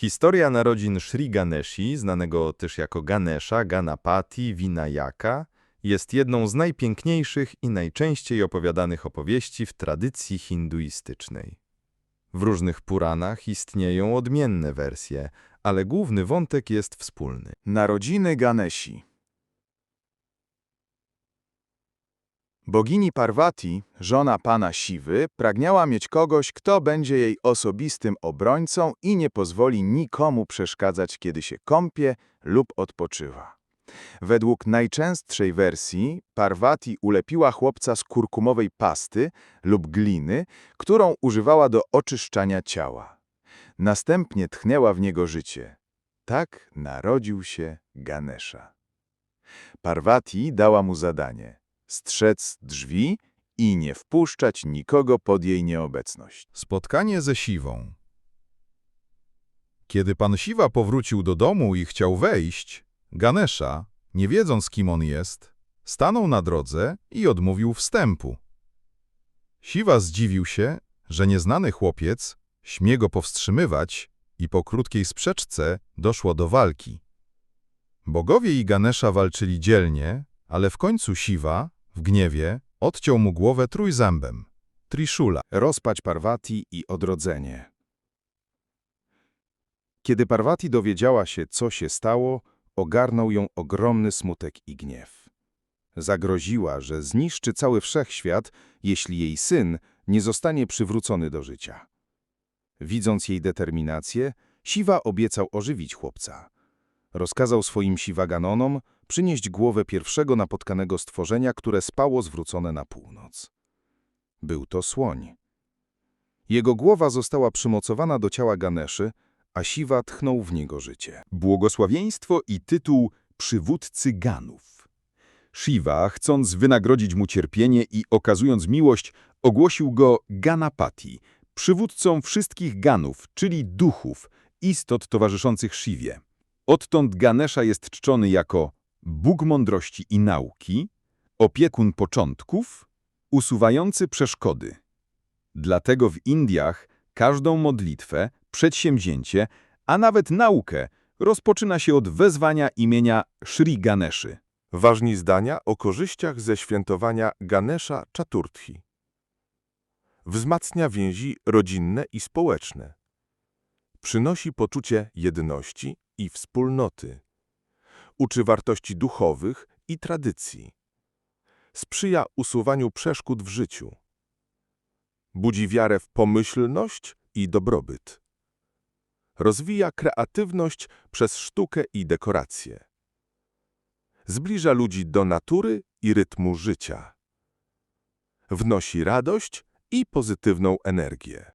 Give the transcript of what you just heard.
Historia narodzin Sri Ganeshi, znanego też jako Ganesha, Ganapati, Vinayaka, jest jedną z najpiękniejszych i najczęściej opowiadanych opowieści w tradycji hinduistycznej. W różnych Puranach istnieją odmienne wersje, ale główny wątek jest wspólny. Narodziny Ganesi Bogini Parvati, żona pana Siwy, pragniała mieć kogoś, kto będzie jej osobistym obrońcą i nie pozwoli nikomu przeszkadzać, kiedy się kąpie lub odpoczywa. Według najczęstszej wersji Parvati ulepiła chłopca z kurkumowej pasty lub gliny, którą używała do oczyszczania ciała. Następnie tchnęła w niego życie. Tak narodził się Ganesha. Parvati dała mu zadanie strzec drzwi i nie wpuszczać nikogo pod jej nieobecność. Spotkanie ze Siwą Kiedy pan Siwa powrócił do domu i chciał wejść, Ganesha, nie wiedząc kim on jest, stanął na drodze i odmówił wstępu. Siwa zdziwił się, że nieznany chłopiec śmie go powstrzymywać i po krótkiej sprzeczce doszło do walki. Bogowie i Ganesha walczyli dzielnie, ale w końcu Siwa, w gniewie, odciął mu głowę trójzębem, Trishula. Rozpać Parvati i odrodzenie. Kiedy Parvati dowiedziała się, co się stało, ogarnął ją ogromny smutek i gniew. Zagroziła, że zniszczy cały wszechświat, jeśli jej syn nie zostanie przywrócony do życia. Widząc jej determinację, Siwa obiecał ożywić chłopca. Rozkazał swoim Siwaganonom przynieść głowę pierwszego napotkanego stworzenia, które spało zwrócone na północ. Był to słoń. Jego głowa została przymocowana do ciała Ganeszy, a Siwa tchnął w niego życie. błogosławieństwo i tytuł przywódcy Ganów. Shiva, chcąc wynagrodzić mu cierpienie i okazując miłość, ogłosił go Ganapati, przywódcą wszystkich Ganów, czyli duchów, istot towarzyszących Shiwie. Odtąd Ganesha jest czczony jako Bóg mądrości i nauki, opiekun początków, usuwający przeszkody. Dlatego w Indiach każdą modlitwę, przedsięwzięcie, a nawet naukę rozpoczyna się od wezwania imienia Sri Ganeszy. Ważni zdania o korzyściach ze świętowania Ganesha Chaturthi. Wzmacnia więzi rodzinne i społeczne. Przynosi poczucie jedności i wspólnoty. Uczy wartości duchowych i tradycji. Sprzyja usuwaniu przeszkód w życiu. Budzi wiarę w pomyślność i dobrobyt. Rozwija kreatywność przez sztukę i dekoracje. Zbliża ludzi do natury i rytmu życia. Wnosi radość i pozytywną energię.